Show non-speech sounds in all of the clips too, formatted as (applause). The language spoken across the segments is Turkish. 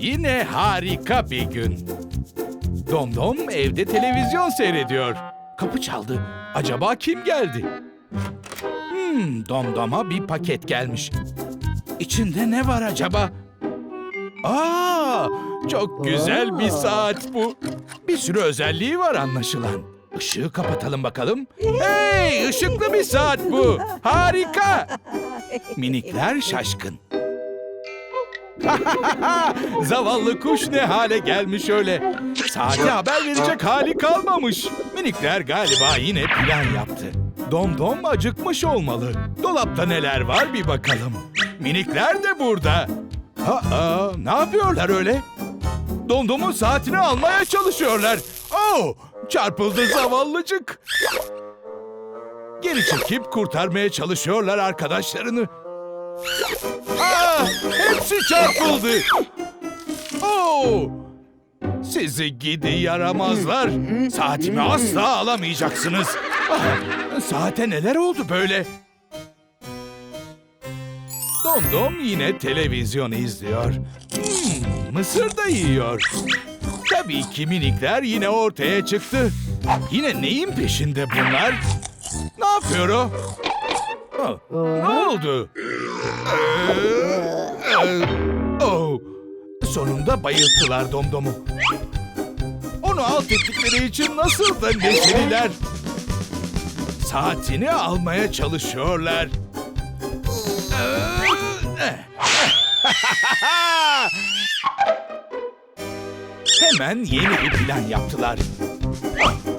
Yine harika bir gün. Domdom evde televizyon seyrediyor. Kapı çaldı. Acaba kim geldi? Hmm, Domdom'a bir paket gelmiş. İçinde ne var acaba? Aa, çok güzel bir saat bu. Bir sürü özelliği var anlaşılan. Işığı kapatalım bakalım. Hey, ışıklı bir saat bu. Harika. Minikler şaşkın. (laughs) Zavallı kuş ne hale gelmiş öyle. Saate haber verecek hali kalmamış. Minikler galiba yine plan yaptı. Domdom acıkmış olmalı. Dolapta neler var bir bakalım. Minikler de burada. Aa, ne yapıyorlar öyle? Domdom'un saatini almaya çalışıyorlar. Oh, çarpıldı zavallıcık. Geri çekip kurtarmaya çalışıyorlar arkadaşlarını. Hepsi çarpıldı. Oh, sizi gidi yaramazlar. Saatimi asla alamayacaksınız. Ah, saate neler oldu böyle? Domdom yine televizyon izliyor. Hmm, mısır da yiyor. Tabii ki minikler yine ortaya çıktı. Yine neyin peşinde bunlar? Ne yapıyor o? Ah, ne oldu? Ee, oh, sonunda bayılttılar Domdom'u. Onu alt ettikleri için nasıl da neşeliler. Saatini almaya çalışıyorlar. (laughs) Hemen yeni bir plan yaptılar.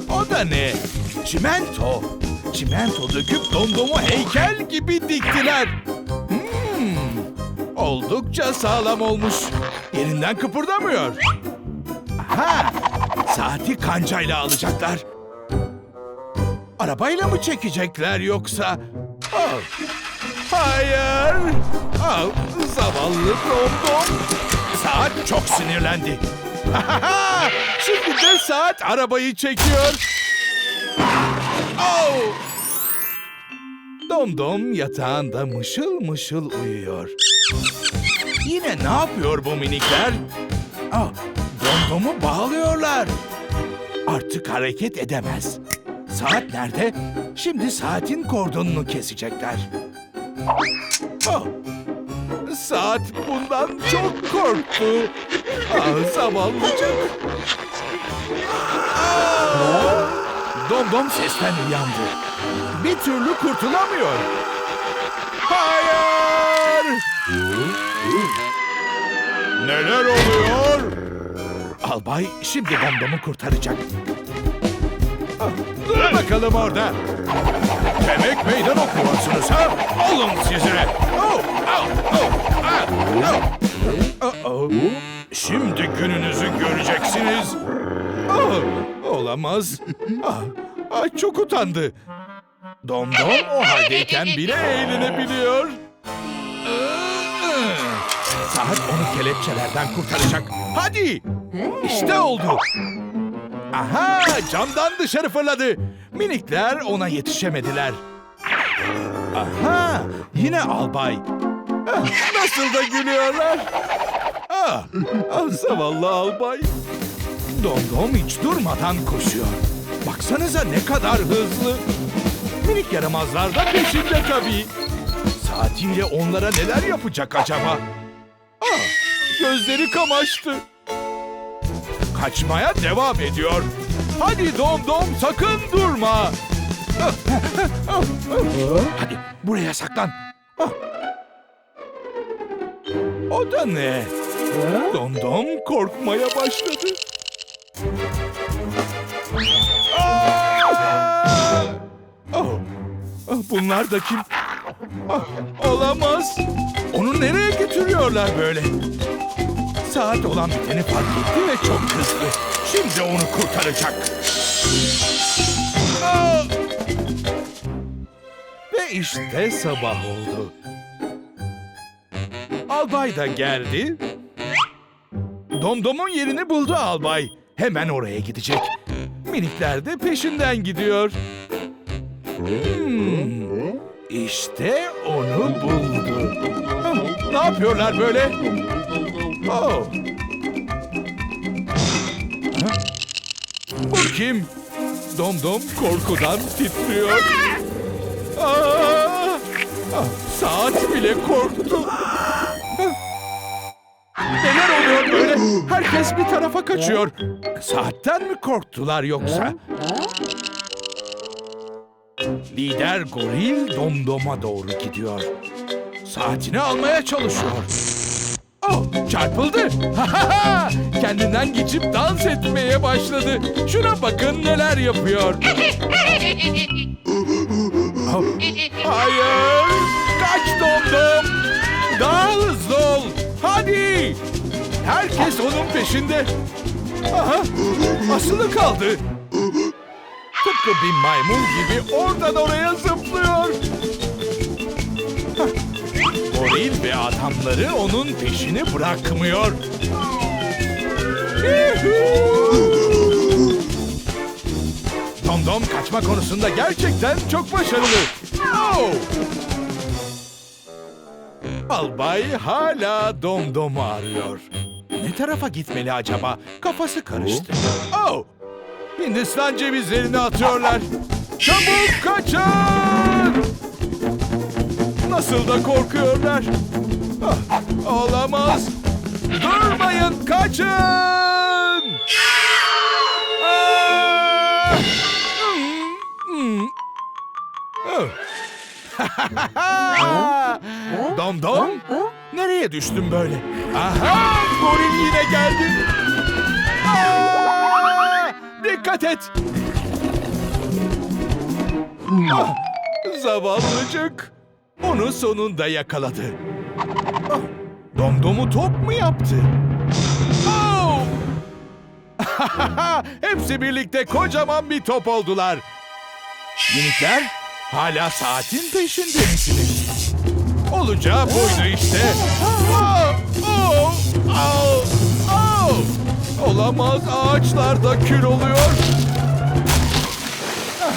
O da ne? Çimento. Çimento döküp domdomu heykel gibi diktiler. Oldukça sağlam olmuş. Yerinden kıpırdamıyor. Aha, saati kancayla alacaklar. Arabayla mı çekecekler yoksa? Oh, hayır. Oh, zavallı domdom. Saat çok sinirlendi. (laughs) Şimdi de saat arabayı çekiyor. Oh! Domdom yatağında mışıl mışıl uyuyor. Yine ne yapıyor bu minikler? Ah, domdomu bağlıyorlar. Artık hareket edemez. Saat nerede? Şimdi saatin kordonunu kesecekler. Oh, saat bundan çok korktu. Ah, zavallıcık. Ah! Domdom sesten uyandı. Bir türlü kurtulamıyor. Hayır! Neler oluyor? Albay şimdi Domdom'u kurtaracak. Ah, Dur bakalım orada. Demek meydan okuyorsunuz ha? Alın size. Oh, oh, oh, ah. Şimdi gününüzü göreceksiniz. Ah, olamaz. Ah, ah, çok utandı. Domdom o haldeyken bile eğlenebiliyor. Saat onu kelepçelerden kurtaracak. Hadi. İşte oldu. Aha camdan dışarı fırladı. Minikler ona yetişemediler. Aha yine albay. Ah, Nasıl da gülüyorlar. Ah, ah zavallı albay. Domdom hiç durmadan koşuyor. Baksanıza ne kadar hızlı. Minik yaramazlar da peşinde tabii. Saatiyle onlara neler yapacak acaba? Ah, gözleri kamaştı. Kaçmaya devam ediyor. Hadi Dom Dom sakın durma. Hadi buraya saklan. Ah. O da ne? Dom Dom korkmaya başladı. Bunlar da kim? Ah, Olamaz. Onu nereye götürüyorlar böyle? Saat olan biteni fark etti ve çok kızdı. Şimdi onu kurtaracak. Aa! Ve işte sabah oldu. Albay da geldi. Domdom'un yerini buldu albay. Hemen oraya gidecek. Minikler de peşinden gidiyor. Hmm, işte onu buldu. Ne yapıyorlar böyle? Oh, Bu kim? Domdom korkudan titriyor. Aa! Ah, Saat bile korktu. Neler oluyor böyle? Herkes bir tarafa kaçıyor. Saatten mi korktular yoksa? Lider goril domdoma doğru gidiyor. Saatini almaya çalışıyor. Oh, çarpıldı. (laughs) Kendinden geçip dans etmeye başladı. Şuna bakın neler yapıyor. (laughs) Oh, Hayır! Kaç domdom! Daha hızlı ol! Hadi! Herkes onun peşinde. Aha! Asılı kaldı. Tıpkı bir maymun gibi oradan oraya zıplıyor. Goril ve adamları onun peşini bırakmıyor. Domdom kaçma konusunda gerçekten çok başarılı. Oh! Albay hala Domdom'u arıyor. Ne tarafa gitmeli acaba? Kafası karıştı. Oh! Hindistan cevizlerini atıyorlar. Çabuk kaçın! Nasıl da korkuyorlar. Ah, olamaz. Durmayın, kaçın! Ah! Hmm, (laughs) dom dom. Nereye düştüm böyle? Aha! Goril yine geldi. Dikkat et. Ah, zavallıcık. Onu sonunda yakaladı. Ah, Domdom'u top mu yaptı? Oh! (laughs) Hepsi birlikte kocaman bir top oldular. Minikler hala saatin peşinde misiniz? Olacağı buydu işte. Oh, oh, oh, oh. Olamaz ağaçlar da kül oluyor. Ah,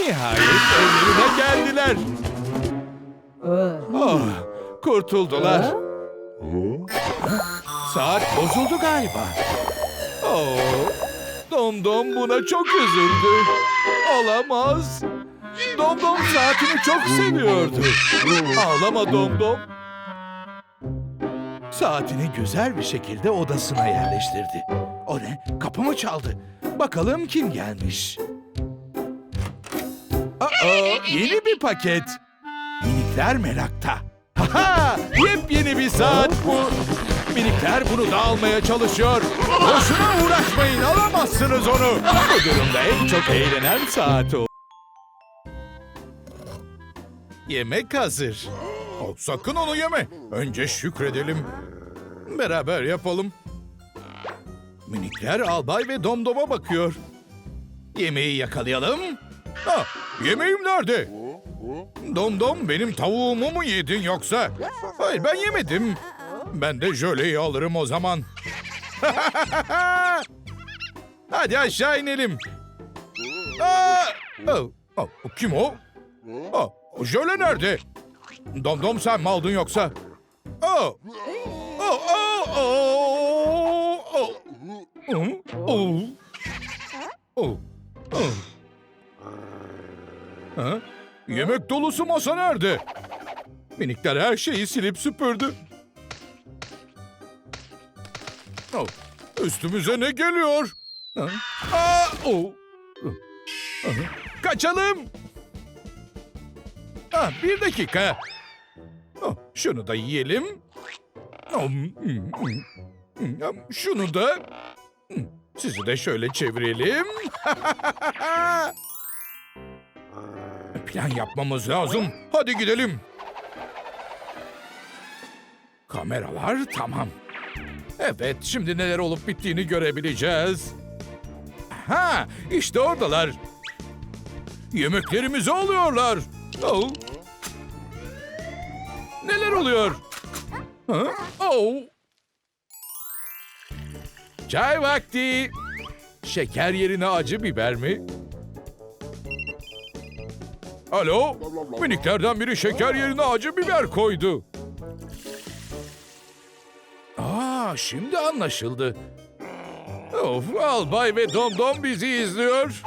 Nihayet evlerine geldiler. Oh, kurtuldular. Saat bozuldu galiba. Oh, Domdom buna çok üzüldü. Olamaz. Domdom saatini çok seviyordu. Ağlama Domdom. Saatini güzel bir şekilde odasına yerleştirdi. O ne? Kapı mı çaldı? Bakalım kim gelmiş? Aa, yeni bir paket. Minikler merakta. Haha! Yepyeni bir saat bu. Minikler bunu da almaya çalışıyor. Boşuna uğraşmayın, alamazsınız onu. Bu durumda en çok eğlenen saat o. Yemek hazır. Oh, sakın onu yeme. Önce şükredelim. Beraber yapalım. Minikler albay ve domdoma bakıyor. Yemeği yakalayalım. Ha, yemeğim nerede? Domdom benim tavuğumu mu yedin yoksa? Hayır ben yemedim. Ben de jöleyi alırım o zaman. (laughs) Hadi aşağı inelim. Aa! Oh, oh, kim o? Oh, jöle nerede? Domdom sen mi aldın yoksa? Oh! Oh, oh, oh, oh. Hı? Oh. Oh. Oh. Ha? Yemek dolusu masa nerede? Minikler her şeyi silip süpürdü. Oh, üstümüze ne geliyor? Ha? Aa, oh. Ah, Kaçalım. Ah, bir dakika. Şunu da yiyelim. Hmm, hmm, hmm. Şunu da. Sizi de şöyle çevirelim. (laughs) Plan yapmamız lazım. Hadi gidelim. Kameralar tamam. Evet, şimdi neler olup bittiğini görebileceğiz. Ha, işte oradalar. Yemeklerimizi alıyorlar. Oh. Neler oluyor? Oh. Çay vakti. Şeker yerine acı biber mi? Alo, miniklerden biri şeker yerine acı biber koydu. Aa, şimdi anlaşıldı. Of, albay ve domdom bizi izliyor.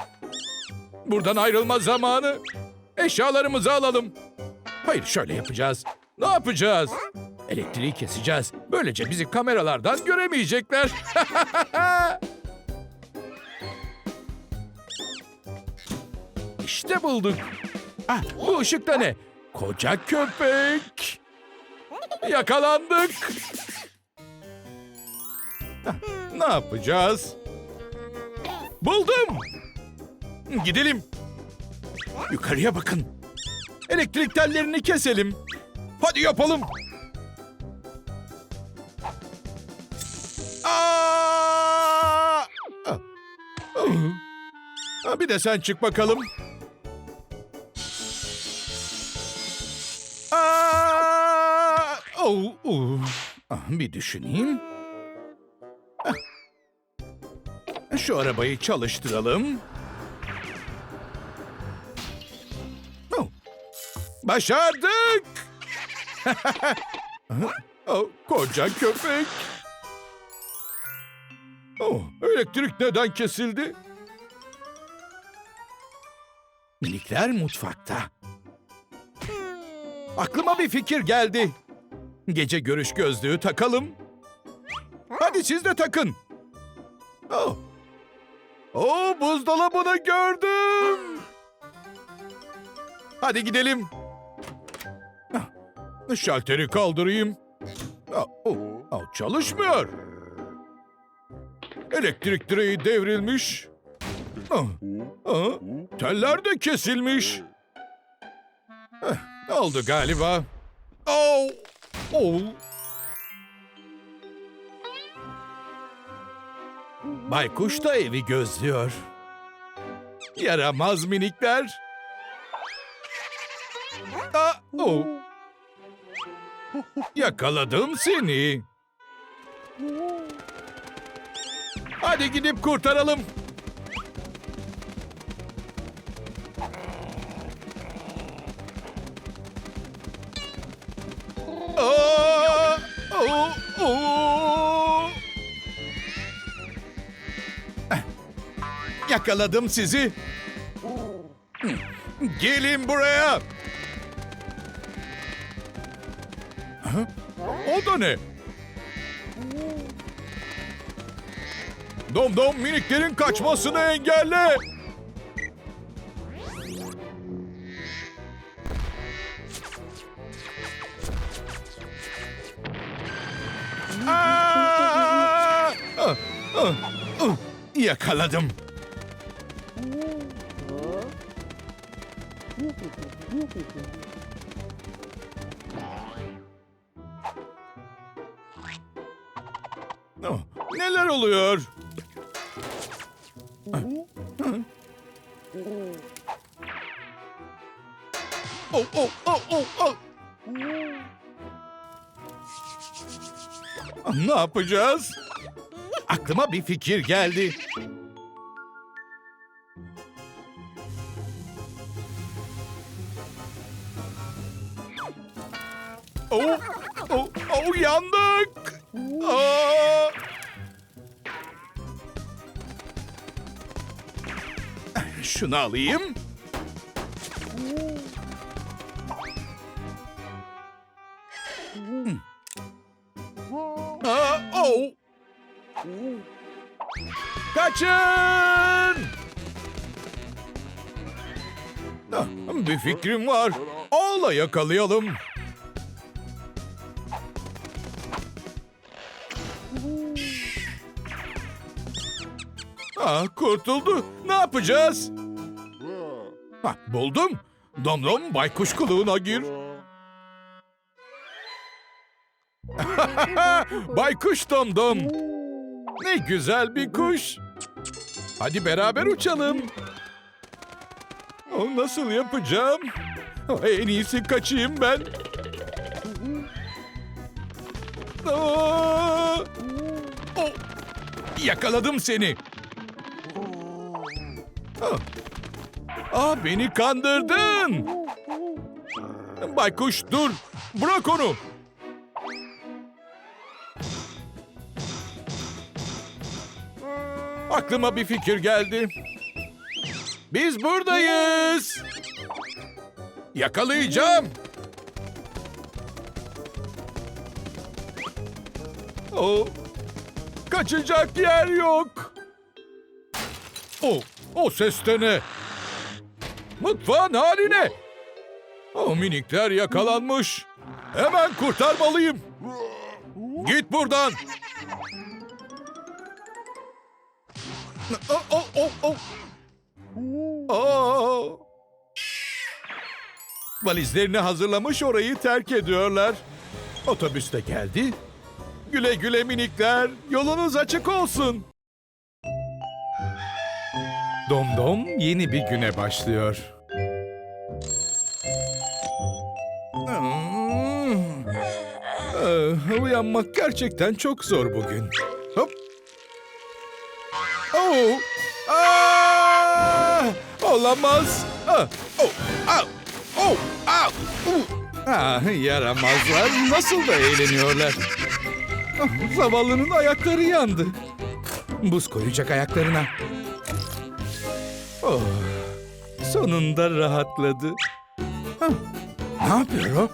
Buradan ayrılma zamanı. Eşyalarımızı alalım. Hayır şöyle yapacağız. Ne yapacağız? Elektriği keseceğiz. Böylece bizi kameralardan göremeyecekler. (laughs) işte bulduk. Ah, bu ışık da ne? Koca köpek. Yakalandık. Ah, Ne yapacağız? Buldum. Gidelim. Yukarıya bakın. Elektrik tellerini keselim. Hadi yapalım. Aa! Bir de sen çık bakalım. Aa! Oh, oh. Bir düşüneyim. Ah. Şu arabayı çalıştıralım. Başardık! (laughs) oh, koca köpek. Oh, elektrik neden kesildi? Minikler mutfakta. Aklıma bir fikir geldi. Gece görüş gözlüğü takalım. Hadi siz de takın. Oh. Oh, buzdolabını gördüm. Hadi gidelim. Şalteri kaldırayım. Ah, çalışmıyor. Elektrik direği devrilmiş. Ah, ah, teller de kesilmiş. Eh, oldu galiba. Oh, oh. Baykuş da evi gözlüyor. Yaramaz minikler. Aa, oh. Yakaladım seni. Hadi gidip kurtaralım. Aa, oh, oh. Eh, Yakaladım sizi. Gelin buraya. Da ne? Dom dom miniklerin kaçmasını engelle. Aa! Ah, ah, ah. Yakaladım. Oluyor? Oh, oh, oh, oh, oh. Ne yapacağız? Aklıma bir fikir geldi. Oh, oh, oh yandık. Aa! Şunu alayım. Hmm. Aa, oh. Kaçın! Ah, Bir fikrim var. Ağla yakalayalım. Ah, kurtuldu. Ne yapacağız? Ha, buldum. Domdom baykuş kılığına gir. (laughs) baykuş domdom. Ne güzel bir kuş. Hadi beraber uçalım. O nasıl yapacağım? (laughs) En iyisi kaçayım ben. Oh! Yakaladım seni. Aa, beni kandırdın. Baykuş dur. Bırak onu. aklıma bir fikir geldi. Biz buradayız. Yakalayacağım. Oh, kaçacak yer yok. Oh, o ses de ne? Mutfağın hali ne? O minikler yakalanmış. Hemen kurtarmalıyım. Git buradan. Oh, oh, oh, oh. Aa! Valizlerini hazırlamış orayı terk ediyorlar. Otobüs de geldi. Güle güle minikler, yolunuz açık olsun. Domdom yeni bir güne başlıyor. Hmm. Ah, Uyanmak gerçekten çok zor bugün. Hop. Oh. Aa! Olamaz. Ah, oh, ah, oh, ah, uh. Ah, yaramazlar nasıl da eğleniyorlar. Ah, Zavallının ayakları yandı. Buz koyacak ayaklarına. Oh, sonunda rahatladı. Hah, ne yapıyor o?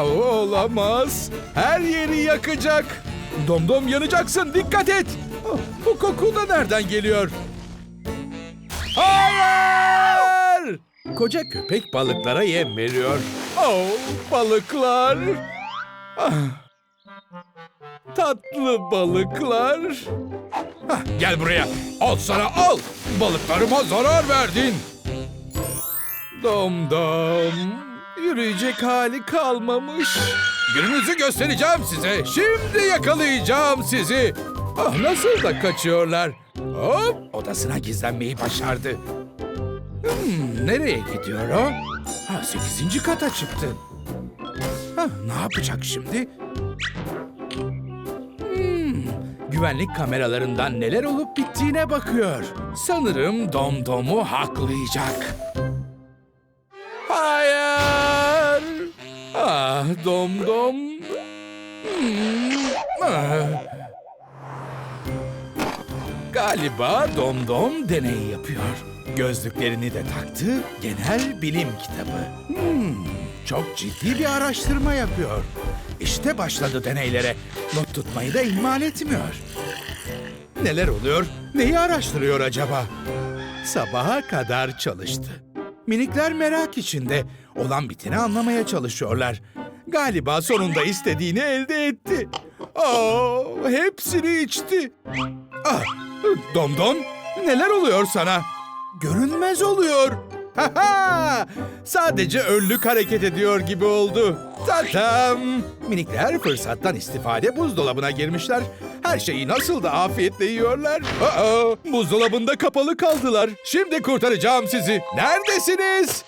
Oh, olamaz. Her yeri yakacak. Domdom yanacaksın. Dikkat et. Oh, bu koku da nereden geliyor? Hayır! Koca köpek balıklara yem veriyor. Oh, balıklar. Ah. Tatlı balıklar. Hah, gel buraya. Al sana al. Balıklarıma zarar verdin. Dom dom. Yürüyecek hali kalmamış. Gününüzü göstereceğim size. Şimdi yakalayacağım sizi. Ah nasıl da kaçıyorlar. Hop odasına gizlenmeyi başardı. Hmm, nereye gidiyor o? Ha, sekizinci kata çıktı. Ha, ne yapacak şimdi? Güvenlik kameralarından neler olup bittiğine bakıyor. Sanırım Domdom'u haklayacak. Hayır! Ah Domdom. Hmm, ah. Galiba Domdom deney yapıyor. Gözlüklerini de taktı, genel bilim kitabı. Hmm, çok ciddi bir araştırma yapıyor. İşte başladı deneylere. Not tutmayı da ihmal etmiyor. Neler oluyor? Neyi araştırıyor acaba? Sabaha kadar çalıştı. Minikler merak içinde. Olan biteni anlamaya çalışıyorlar. Galiba sonunda istediğini elde etti. Aa, hepsini içti. Ah, Domdom, neler oluyor sana? Görünmez oluyor. Sadece önlük hareket ediyor gibi oldu. Tatam! Minikler fırsattan istifade buzdolabına girmişler. Her şeyi nasıl da afiyetle yiyorlar. Aa, buzdolabında kapalı kaldılar. Şimdi kurtaracağım sizi. Neredesiniz?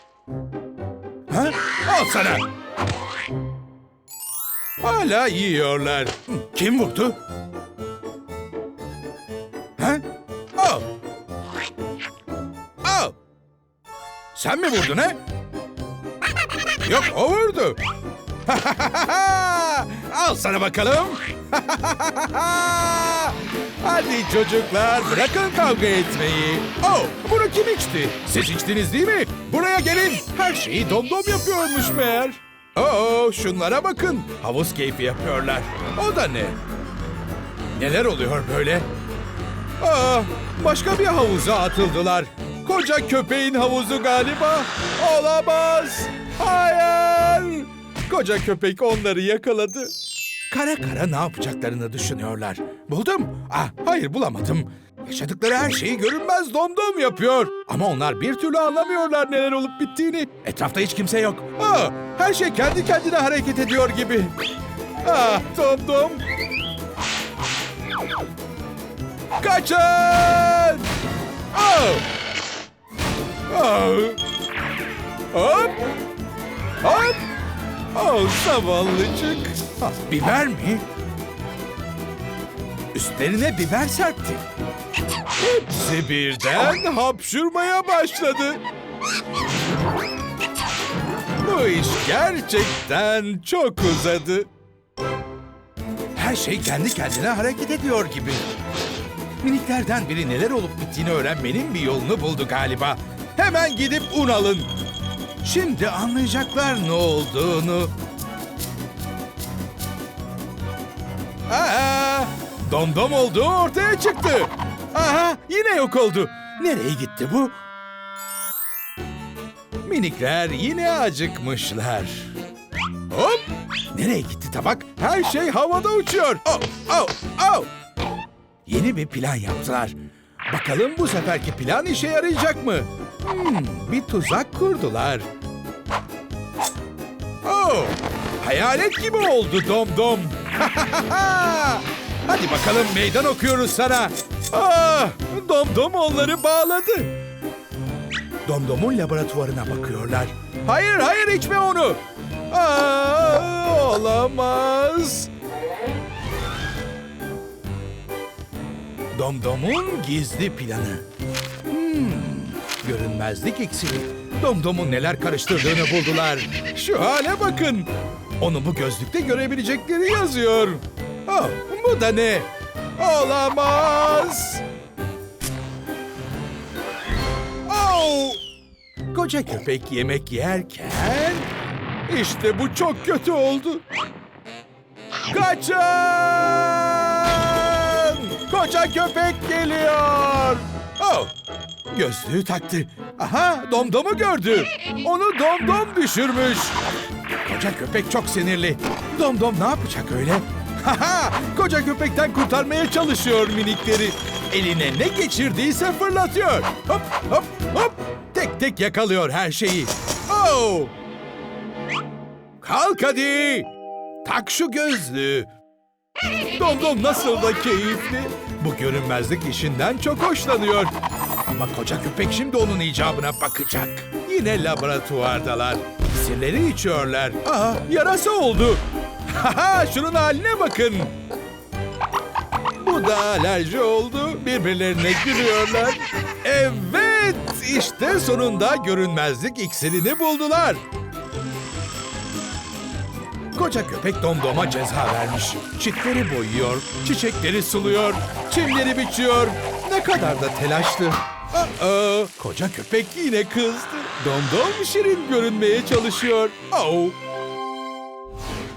Ha? Al sana. Hala yiyorlar. Kim vurdu? Ha? Sen mi vurdun ha? Yok o vurdu. (laughs) Al sana bakalım. (laughs) Hadi çocuklar bırakın kavga etmeyi. Oh bunu kim içti? Siz içtiniz değil mi? Buraya gelin. Her şeyi domdom yapıyormuş meğer. Oo şunlara bakın. Havuz keyfi yapıyorlar. O da ne? Neler oluyor böyle? Aa, başka bir havuza atıldılar. Koca köpeğin havuzu galiba. Olamaz. Hayır. Koca köpek onları yakaladı. Kara kara ne yapacaklarını düşünüyorlar. Buldum. Ah, hayır bulamadım. Yaşadıkları her şeyi görünmez domdom yapıyor. Ama onlar bir türlü anlamıyorlar neler olup bittiğini. Etrafta hiç kimse yok. Aa, her şey kendi kendine hareket ediyor gibi. Ah, domdom. Kaçın! Oh! Hop! Hop! Oh zavallıcık. Ah, biber mi? Üstlerine biber serpti. Hepsi birden hapşurmaya başladı. Bu iş gerçekten çok uzadı. Her şey kendi kendine hareket ediyor gibi. Miniklerden biri neler olup bittiğini öğrenmenin bir yolunu buldu galiba. Hemen gidip un alın. Şimdi anlayacaklar ne olduğunu. Aa, domdom olduğu ortaya çıktı. Aha, yine yok oldu. Nereye gitti bu? Minikler yine acıkmışlar. Hop! Nereye gitti tabak? Her şey havada uçuyor. Oh, oh, oh! Yeni bir plan yaptılar. Bakalım bu seferki plan işe yarayacak mı? Hmm, bir tuzak kurdular. Oh! Hayalet gibi oldu Dom Dom. (laughs) Hadi bakalım meydan okuyoruz sana. Ah, Dom Dom onları bağladı. Domdom'un laboratuvarına bakıyorlar. Hayır, hayır içme onu. Aa, olamaz. Domdom'un gizli planı. Görünmezlik iksiri. Domdom'un neler karıştırdığını buldular. Şu hale bakın. Onu bu gözlükte görebilecekleri yazıyor. Oh, bu da ne? Olamaz. Oh! Koca köpek yemek yerken... işte bu çok kötü oldu. Kaçın! Koca köpek geliyor. Oh! Gözlüğü taktı. Aha Domdom'u gördü. Onu Domdom düşürmüş. Koca köpek çok sinirli. Domdom ne yapacak öyle? Haha! Koca köpekten kurtarmaya çalışıyor minikleri. Eline ne geçirdiyse fırlatıyor. Hop hop hop. Tek tek yakalıyor her şeyi. Oh! Kalk hadi. Tak şu gözlüğü. Domdom nasıl da keyifli. Bu görünmezlik işinden çok hoşlanıyor. Ama koca köpek şimdi onun icabına bakacak. Yine laboratuvardalar. İksirleri içiyorlar. Aa yarasa oldu. (laughs) Haha şunun haline bakın. Bu da alerji oldu. Birbirlerine gülüyorlar. Evet işte sonunda görünmezlik iksirini buldular. Koca köpek domdoma ceza vermiş. Çitleri boyuyor, çiçekleri suluyor, çimleri biçiyor. Ne kadar da telaşlı. Aa, koca köpek yine kızdı. Domdom şirin görünmeye çalışıyor. Oh.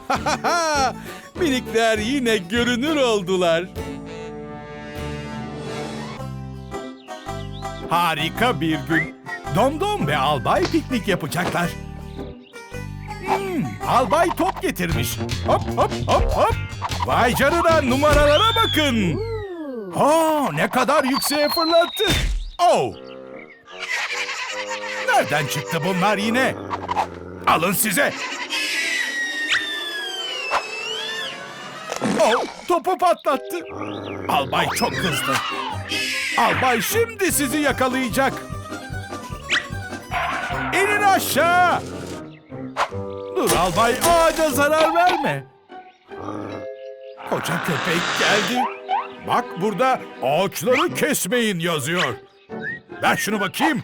(laughs) Minikler yine görünür oldular. Harika bir gün. Domdom ve Albay piknik yapacaklar. Hmm, albay top getirmiş. Hop hop hop hop. Vay canına numaralara bakın. Aa, ne kadar yükseğe fırlattı. Oh. Nereden çıktı bunlar yine? Alın size. Oh, topu patlattı. Albay çok kızdı. Albay şimdi sizi yakalayacak. İnin aşağı. Dur albay ağaca zarar verme. Koca köpek geldi. Bak burada ağaçları kesmeyin yazıyor. Ver şunu bakayım.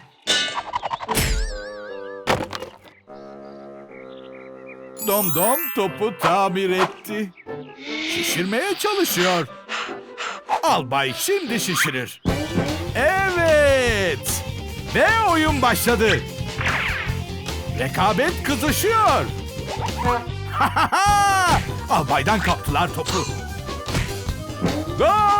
Domdom topu tamir etti. Şişirmeye çalışıyor. Albay şimdi şişirir. Evet. Ve oyun başladı. Rekabet kızışıyor. (laughs) Albaydan kaptılar topu. Gol!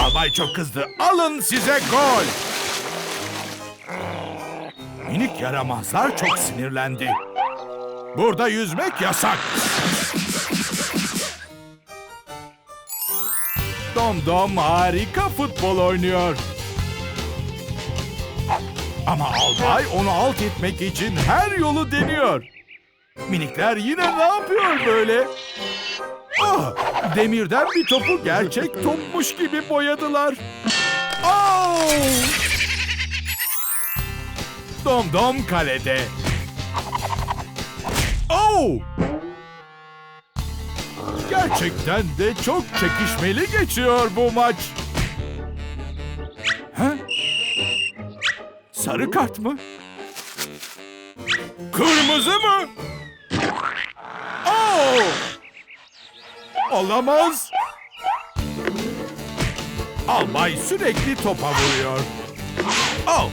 Albay çok kızdı. Alın size gol. Minik yaramazlar çok sinirlendi. Burada yüzmek yasak. Dom Dom harika futbol oynuyor. Ama albay onu alt etmek için her yolu deniyor. Minikler yine ne yapıyor böyle? Ah, demirden bir topu gerçek topmuş gibi boyadılar. Oh! Dom Dom kalede. Oh! Gerçekten de çok çekişmeli geçiyor bu maç. Ha? Sarı kart mı? Kırmızı mı? Olamaz. Albay sürekli topa vuruyor. Oh!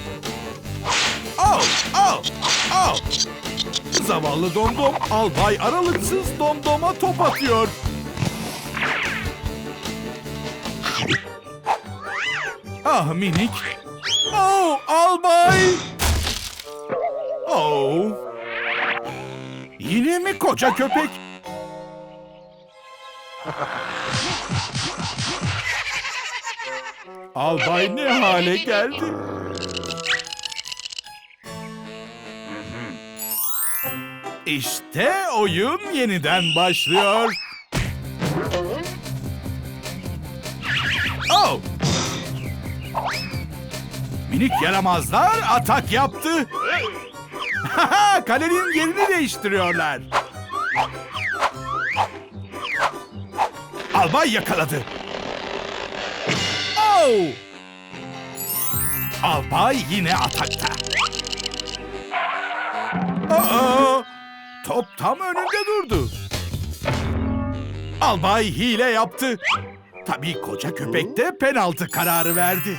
Oh! Oh! Oh! Zavallı Domdom albay aralıksız Domdom'a top atıyor. Ah minik. Oh albay. Oh. Yine mi koca köpek? Albay ne hale geldi? İşte oyun yeniden başlıyor. Oh! Minik yaramazlar atak yaptı. (laughs) Kalenin yerini değiştiriyorlar. Albay yakaladı. Oh! Albay yine atakta. Aa! Top tam önünde durdu. Albay hile yaptı. Tabii koca köpek de penaltı kararı verdi.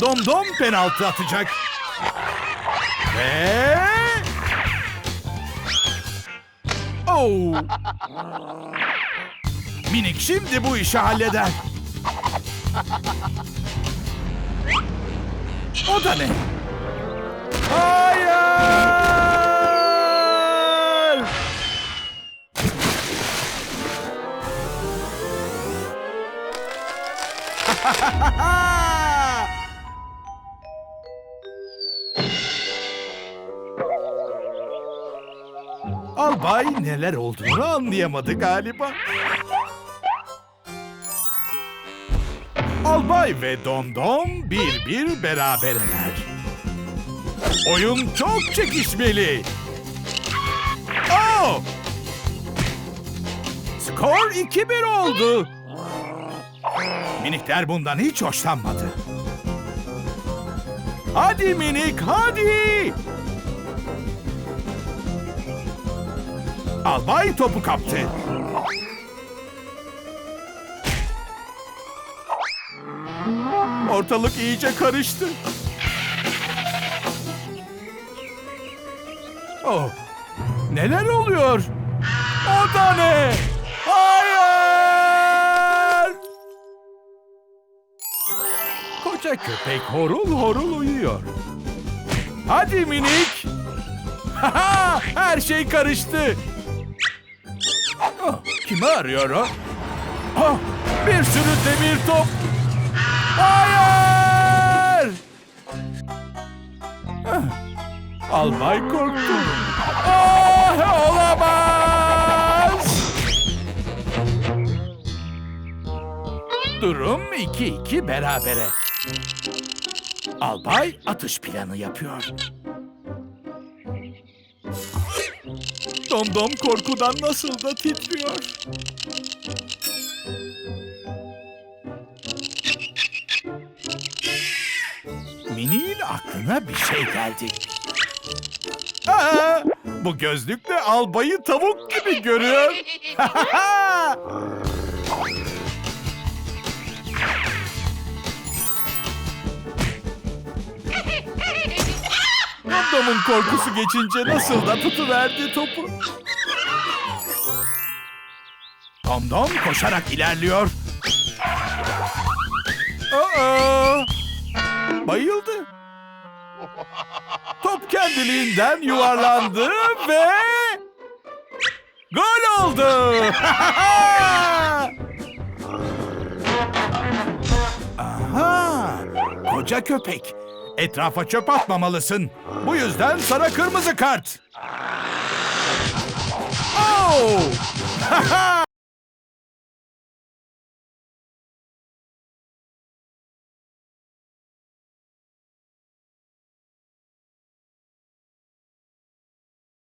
Domdom penaltı atacak. Ve... Oh! Minik şimdi bu işi halleder. O da ne? Hayır! (laughs) Albay neler olduğunu anlayamadı galiba. Albay ve Domdom bir bir berabereler. Oyun çok çekişmeli. Oh! Skor 2-1 oldu. Minikler bundan hiç hoşlanmadı. Hadi minik hadi. Albay topu kaptı. Ortalık iyice karıştı. Oh, neler oluyor? O da ne? Hayır! Koca köpek horul horul uyuyor. Hadi minik. (laughs) Her şey karıştı. Oh, kimi arıyor o? Oh, bir sürü demir top. Hayır! Albay korktu. Ah, olamaz! Durum 2-2 berabere. Albay atış planı yapıyor. Domdom korkudan nasıl da titriyor. Aklına bir şey geldi. Aa, bu gözlükle albayı tavuk gibi görüyor. (laughs) Domdom'un korkusu geçince nasıl da tutuverdi topu. Domdom koşarak ilerliyor. Top kendiliğinden yuvarlandı ve... Gol oldu! (laughs) Aha! Koca köpek. Etrafa çöp atmamalısın. Bu yüzden sana kırmızı kart. Oh! (laughs)